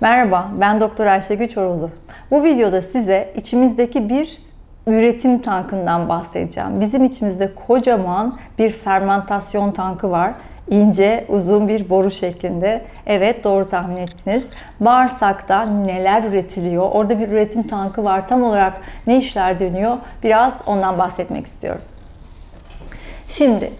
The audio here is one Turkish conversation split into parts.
Merhaba, ben Doktor Ayşe Güçoroğlu. Bu videoda size içimizdeki bir üretim tankından bahsedeceğim. Bizim içimizde kocaman bir fermentasyon tankı var. İnce, uzun bir boru şeklinde. Evet, doğru tahmin ettiniz. Bağırsakta neler üretiliyor? Orada bir üretim tankı var. Tam olarak ne işler dönüyor? Biraz ondan bahsetmek istiyorum. Şimdi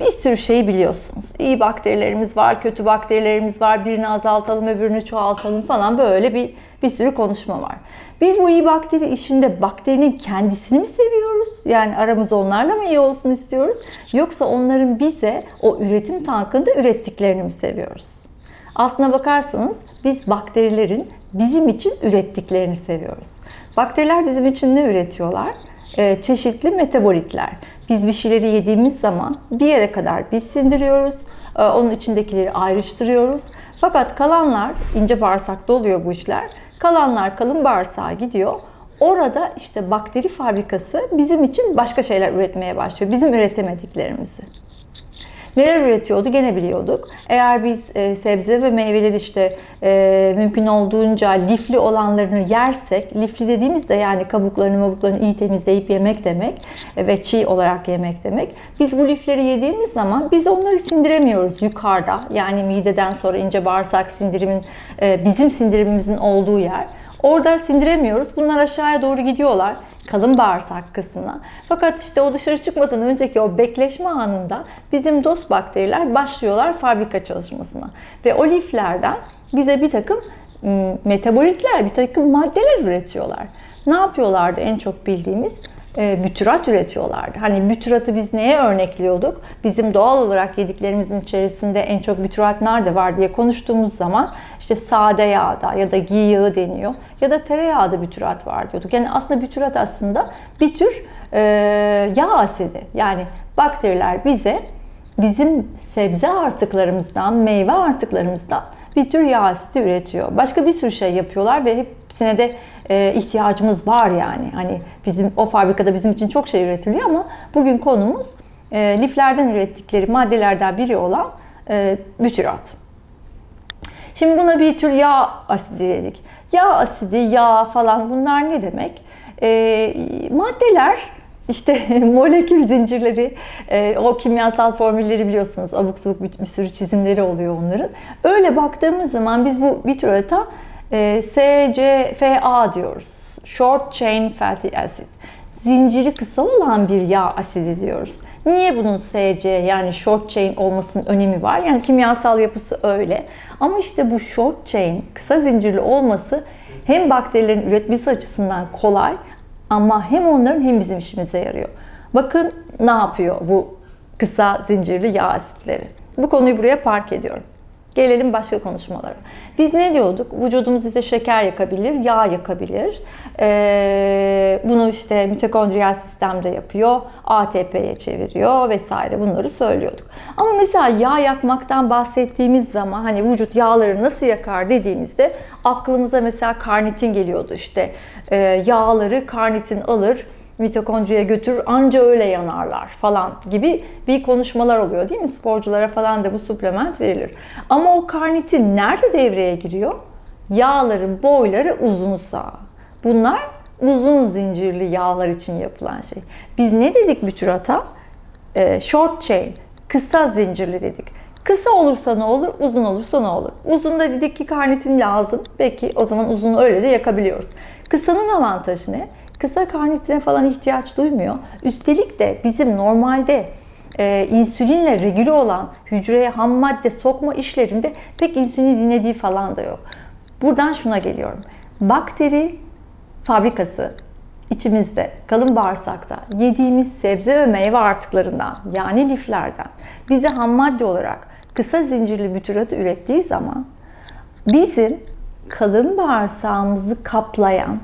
bir sürü şeyi biliyorsunuz. İyi bakterilerimiz var, kötü bakterilerimiz var. Birini azaltalım, öbürünü çoğaltalım falan böyle bir bir sürü konuşma var. Biz bu iyi bakteri işinde bakterinin kendisini mi seviyoruz? Yani aramız onlarla mı iyi olsun istiyoruz? Yoksa onların bize o üretim tankında ürettiklerini mi seviyoruz? Aslına bakarsanız biz bakterilerin bizim için ürettiklerini seviyoruz. Bakteriler bizim için ne üretiyorlar? Ee, çeşitli metabolitler. Biz bir şeyleri yediğimiz zaman bir yere kadar biz sindiriyoruz. Ee, onun içindekileri ayrıştırıyoruz. Fakat kalanlar, ince bağırsakta oluyor bu işler. Kalanlar kalın bağırsağa gidiyor. Orada işte bakteri fabrikası bizim için başka şeyler üretmeye başlıyor. Bizim üretemediklerimizi. Neler üretiyordu gene biliyorduk. Eğer biz e, sebze ve meyveleri işte e, mümkün olduğunca lifli olanlarını yersek, lifli dediğimizde yani kabuklarını mabuklarını iyi temizleyip yemek demek e, ve çiğ olarak yemek demek. Biz bu lifleri yediğimiz zaman biz onları sindiremiyoruz yukarıda. Yani mideden sonra ince bağırsak sindirimin, e, bizim sindirimimizin olduğu yer. Orada sindiremiyoruz. Bunlar aşağıya doğru gidiyorlar kalın bağırsak kısmına. Fakat işte o dışarı çıkmadan önceki o bekleşme anında bizim dost bakteriler başlıyorlar fabrika çalışmasına. Ve o liflerden bize bir takım metabolitler, bir takım maddeler üretiyorlar. Ne yapıyorlardı en çok bildiğimiz? E, bütyrat üretiyorlardı. Hani bütyratı biz neye örnekliyorduk? Bizim doğal olarak yediklerimizin içerisinde en çok bütyrat nerede var diye konuştuğumuz zaman işte sade yağda ya da ghee yağı deniyor ya da tereyağda bütyrat var diyorduk. Yani aslında bütyrat aslında bir tür e, yağ asidi. Yani bakteriler bize bizim sebze artıklarımızdan, meyve artıklarımızdan bir tür yağ asidi üretiyor. Başka bir sürü şey yapıyorlar ve hepsine de e, ihtiyacımız var yani. Hani bizim o fabrikada bizim için çok şey üretiliyor ama bugün konumuz e, liflerden ürettikleri maddelerden biri olan e, bütyrat. Şimdi buna bir tür yağ asidi dedik. Yağ asidi, yağ falan bunlar ne demek? E, maddeler işte molekül zincirleri, e, o kimyasal formülleri biliyorsunuz. Abuk sabuk bir, bir sürü çizimleri oluyor onların. Öyle baktığımız zaman biz bu bitrata e, SCFA diyoruz. Short Chain Fatty Acid. Zinciri kısa olan bir yağ asidi diyoruz. Niye bunun SC yani short chain olmasının önemi var? Yani kimyasal yapısı öyle. Ama işte bu short chain, kısa zincirli olması hem bakterilerin üretmesi açısından kolay ama hem onların hem bizim işimize yarıyor. Bakın ne yapıyor bu kısa zincirli yağ asitleri. Bu konuyu buraya park ediyorum. Gelelim başka konuşmalara. Biz ne diyorduk? Vücudumuz işte şeker yakabilir, yağ yakabilir. Ee, bunu işte mitokondriyal sistemde yapıyor, ATP'ye çeviriyor vesaire bunları söylüyorduk. Ama mesela yağ yakmaktan bahsettiğimiz zaman hani vücut yağları nasıl yakar dediğimizde aklımıza mesela karnitin geliyordu işte. Ee, yağları karnitin alır, mitokondriye götür anca öyle yanarlar falan gibi bir konuşmalar oluyor değil mi? Sporculara falan da bu suplement verilir. Ama o karnitin nerede devreye giriyor? Yağların boyları uzunsa. Bunlar uzun zincirli yağlar için yapılan şey. Biz ne dedik bütürata? Ee, short chain, kısa zincirli dedik. Kısa olursa ne olur, uzun olursa ne olur? Uzun da dedik ki karnitin lazım. Peki o zaman uzun öyle de yakabiliyoruz. Kısanın avantajı ne? Kısa karnitine falan ihtiyaç duymuyor. Üstelik de bizim normalde e, insülinle regüle olan hücreye ham madde sokma işlerinde pek insülin dinlediği falan da yok. Buradan şuna geliyorum. Bakteri fabrikası içimizde, kalın bağırsakta yediğimiz sebze ve meyve artıklarından yani liflerden bize ham madde olarak kısa zincirli bütyratı ürettiği zaman bizim kalın bağırsağımızı kaplayan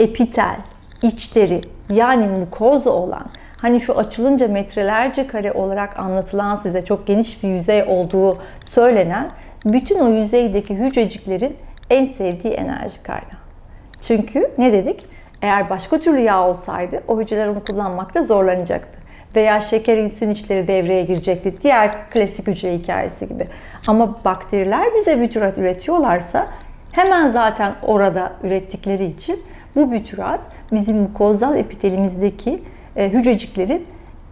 epitel, içleri yani mukoza olan hani şu açılınca metrelerce kare olarak anlatılan size çok geniş bir yüzey olduğu söylenen bütün o yüzeydeki hücreciklerin en sevdiği enerji kaynağı. Çünkü ne dedik? Eğer başka türlü yağ olsaydı o hücreler onu kullanmakta zorlanacaktı. Veya şeker insülin içleri devreye girecekti. Diğer klasik hücre hikayesi gibi. Ama bakteriler bize vücurat üretiyorlarsa Hemen zaten orada ürettikleri için bu bütyrat bizim mukozal epitelimizdeki e, hücreciklerin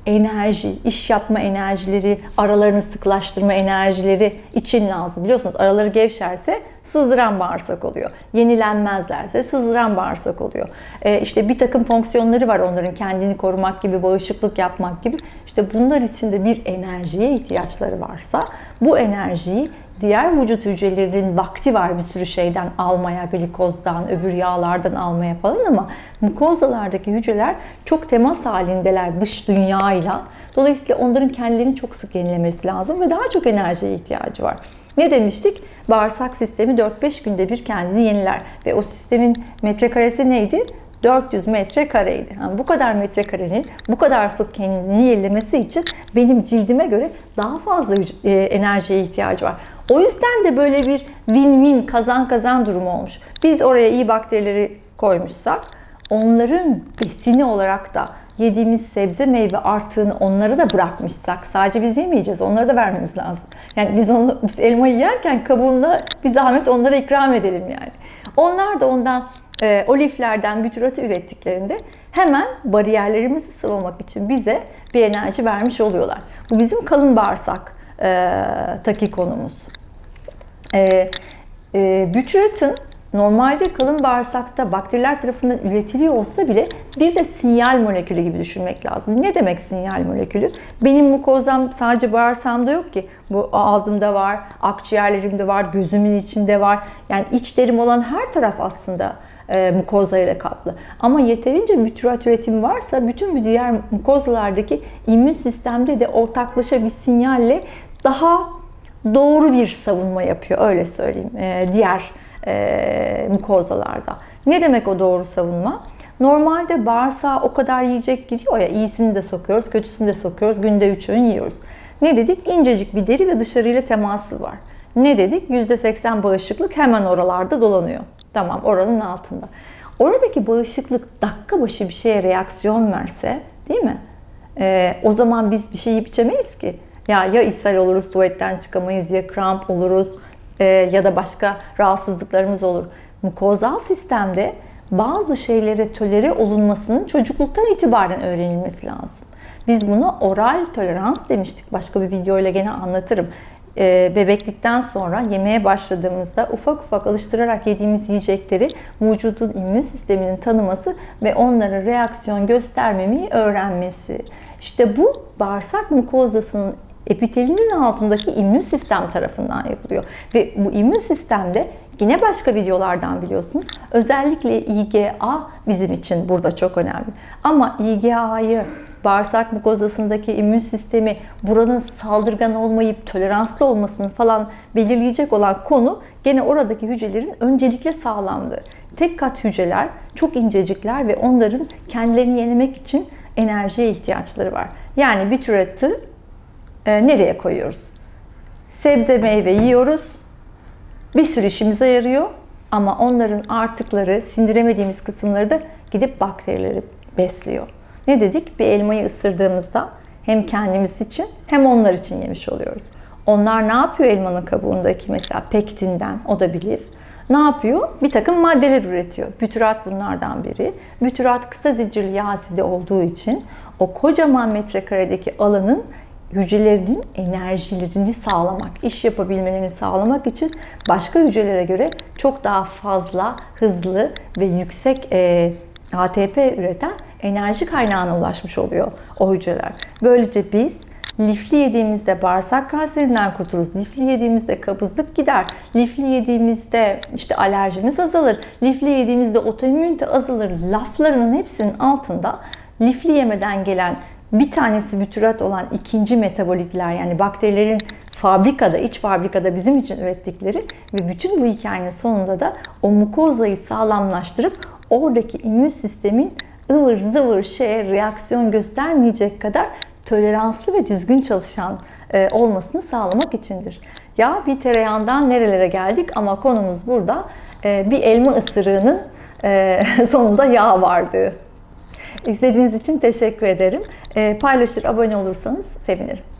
enerji, iş yapma enerjileri, aralarını sıklaştırma enerjileri için lazım. Biliyorsunuz araları gevşerse sızdıran bağırsak oluyor. Yenilenmezlerse sızdıran bağırsak oluyor. Ee, işte bir takım fonksiyonları var onların kendini korumak gibi, bağışıklık yapmak gibi. İşte bunlar için de bir enerjiye ihtiyaçları varsa bu enerjiyi diğer vücut hücrelerinin vakti var bir sürü şeyden almaya, glikozdan, öbür yağlardan almaya falan ama mukozalardaki hücreler çok temas halindeler dış dünyayla. Dolayısıyla onların kendilerini çok sık yenilemesi lazım ve daha çok enerjiye ihtiyacı var. Ne demiştik? Bağırsak sistemi 4-5 günde bir kendini yeniler ve o sistemin metrekaresi neydi? 400 metrekareydi. Yani bu kadar metrekarenin bu kadar sık kendini yenilemesi için benim cildime göre daha fazla e, enerjiye ihtiyacı var. O yüzden de böyle bir win-win kazan kazan durumu olmuş. Biz oraya iyi bakterileri koymuşsak onların besini olarak da yediğimiz sebze meyve artığını onlara da bırakmışsak sadece biz yemeyeceğiz onlara da vermemiz lazım. Yani biz onu biz elmayı yerken kabuğunda bir zahmet onlara ikram edelim yani. Onlar da ondan e, o liflerden bütyratı ürettiklerinde hemen bariyerlerimizi sıvamak için bize bir enerji vermiş oluyorlar. Bu bizim kalın bağırsak e, taki konumuz. E, e, bütyratın normalde kalın bağırsakta bakteriler tarafından üretiliyor olsa bile bir de sinyal molekülü gibi düşünmek lazım. Ne demek sinyal molekülü? Benim mukozam sadece bağırsağımda yok ki. Bu ağzımda var, akciğerlerimde var, gözümün içinde var. Yani iç derim olan her taraf aslında e, mukoza ile kaplı. Ama yeterince mütürat üretimi varsa bütün bu diğer mukozalardaki immün sistemde de ortaklaşa bir sinyalle daha doğru bir savunma yapıyor öyle söyleyeyim e, diğer e, mukozalarda. Ne demek o doğru savunma? Normalde bağırsağa o kadar yiyecek giriyor ya iyisini de sokuyoruz, kötüsünü de sokuyoruz. Günde 3 öğün yiyoruz. Ne dedik? İncecik bir deri ve dışarıyla teması var. Ne dedik? %80 bağışıklık hemen oralarda dolanıyor. Tamam oranın altında. Oradaki bağışıklık dakika başı bir şeye reaksiyon verse değil mi? Ee, o zaman biz bir şey yiyip içemeyiz ki. Ya ya ishal oluruz, tuvaletten çıkamayız, ya kramp oluruz e, ya da başka rahatsızlıklarımız olur. Mukozal sistemde bazı şeylere tolere olunmasının çocukluktan itibaren öğrenilmesi lazım. Biz buna oral tolerans demiştik. Başka bir videoyla gene anlatırım. E, bebeklikten sonra yemeğe başladığımızda ufak ufak alıştırarak yediğimiz yiyecekleri vücudun immün sisteminin tanıması ve onlara reaksiyon göstermemeyi öğrenmesi. İşte bu bağırsak mukozasının epitelinin altındaki immün sistem tarafından yapılıyor. Ve bu immün sistemde yine başka videolardan biliyorsunuz. Özellikle IgA bizim için burada çok önemli. Ama IgA'yı bağırsak mukozasındaki immün sistemi buranın saldırgan olmayıp toleranslı olmasını falan belirleyecek olan konu gene oradaki hücrelerin öncelikle sağlandığı. Tek kat hücreler çok incecikler ve onların kendilerini yenemek için enerjiye ihtiyaçları var. Yani bir türeti e, nereye koyuyoruz? Sebze meyve yiyoruz. Bir sürü işimize yarıyor ama onların artıkları, sindiremediğimiz kısımları da gidip bakterileri besliyor. Ne dedik? Bir elmayı ısırdığımızda hem kendimiz için hem onlar için yemiş oluyoruz. Onlar ne yapıyor elmanın kabuğundaki mesela pektinden o da bilir. Ne yapıyor? Bir takım maddeler üretiyor. Bütyrat bunlardan biri. Bütyrat kısa zincirli yağ asidi olduğu için o kocaman metrekaredeki alanın hücrelerinin enerjilerini sağlamak, iş yapabilmelerini sağlamak için başka hücrelere göre çok daha fazla, hızlı ve yüksek e, ATP üreten enerji kaynağına ulaşmış oluyor o hücreler. Böylece biz lifli yediğimizde bağırsak kanserinden kurtuluruz. Lifli yediğimizde kabızlık gider. Lifli yediğimizde işte alerjimiz azalır. Lifli yediğimizde otoimmünite azalır. Laflarının hepsinin altında lifli yemeden gelen bir tanesi bütürat olan ikinci metabolitler yani bakterilerin fabrikada, iç fabrikada bizim için ürettikleri ve bütün bu hikayenin sonunda da o mukozayı sağlamlaştırıp oradaki immün sistemin ıvır zıvır şeye reaksiyon göstermeyecek kadar toleranslı ve düzgün çalışan e, olmasını sağlamak içindir. Ya bir tereyağından nerelere geldik ama konumuz burada e, bir elma ısırığının e, sonunda yağ vardı. İzlediğiniz için teşekkür ederim. Paylaşır, abone olursanız sevinirim.